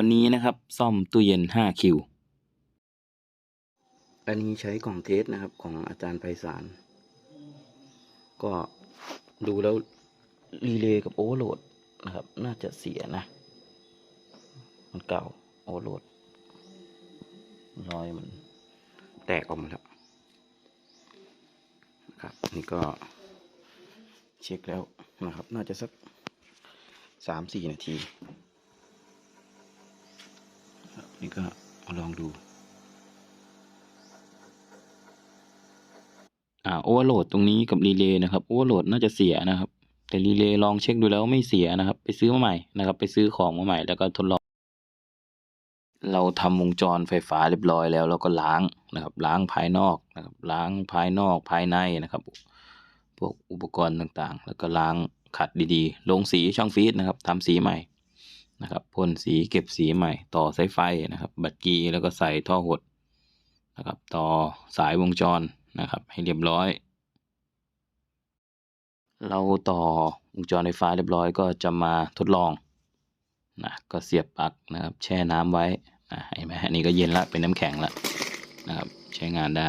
วันนี้นะครับ ซ่อมตู้เย็น 5 คิว อันนี้ใช้กล่องเทสนะครับ ของอาจารย์ไพศาล ก็ดูแล้วรีเลย์กับโอเวอร์โหลดนะครับ น่าจะเสียนะ มันเก่าโอเวอร์โหลดรอยมันแตกออกมาแล้วนะครับนี่ก็เช็คแล้วนะครับ น่าจะสักสามสี่นาที นี่ก็มาลองดูอ่าโอเวอร์โหลดตรงนี้กับรีเลย์นะครับโอเวอร์โหลดน่าจะเสียนะครับ แต่รีเลย์ลองเช็คดูแล้วไม่เสียนะครับ ไปซื้อมาใหม่นะครับ ไปซื้อของมาใหม่แล้วก็ทดลอง เราทำวงจรไฟฟ้าเรียบร้อยแล้วเราก็ล้างนะครับ ล้างภายนอกนะครับ ล้างภายนอกภายในนะครับ พวกอุปกรณ์ต่างๆ แล้วก็ล้างขัดดีๆ ลงสีช่องฟีดนะครับทำสีใหม่ นะครับพ่นสีเก็บสีใหม่ต่อสายไฟนะครับ บัตรกีแล้วก็ใส่ท่อหดนะครับต่อสายวงจรนะครับ ให้เรียบร้อย เราต่อวงจรไฟฟ้าเรียบร้อยก็จะมาทดลองนะก็เสียบปลั๊กนะครับ แช่น้ำไว้นะเห็นไหมอันนี้ก็เย็นละเป็นน้ำแข็งละนะครับ ใช้งานได้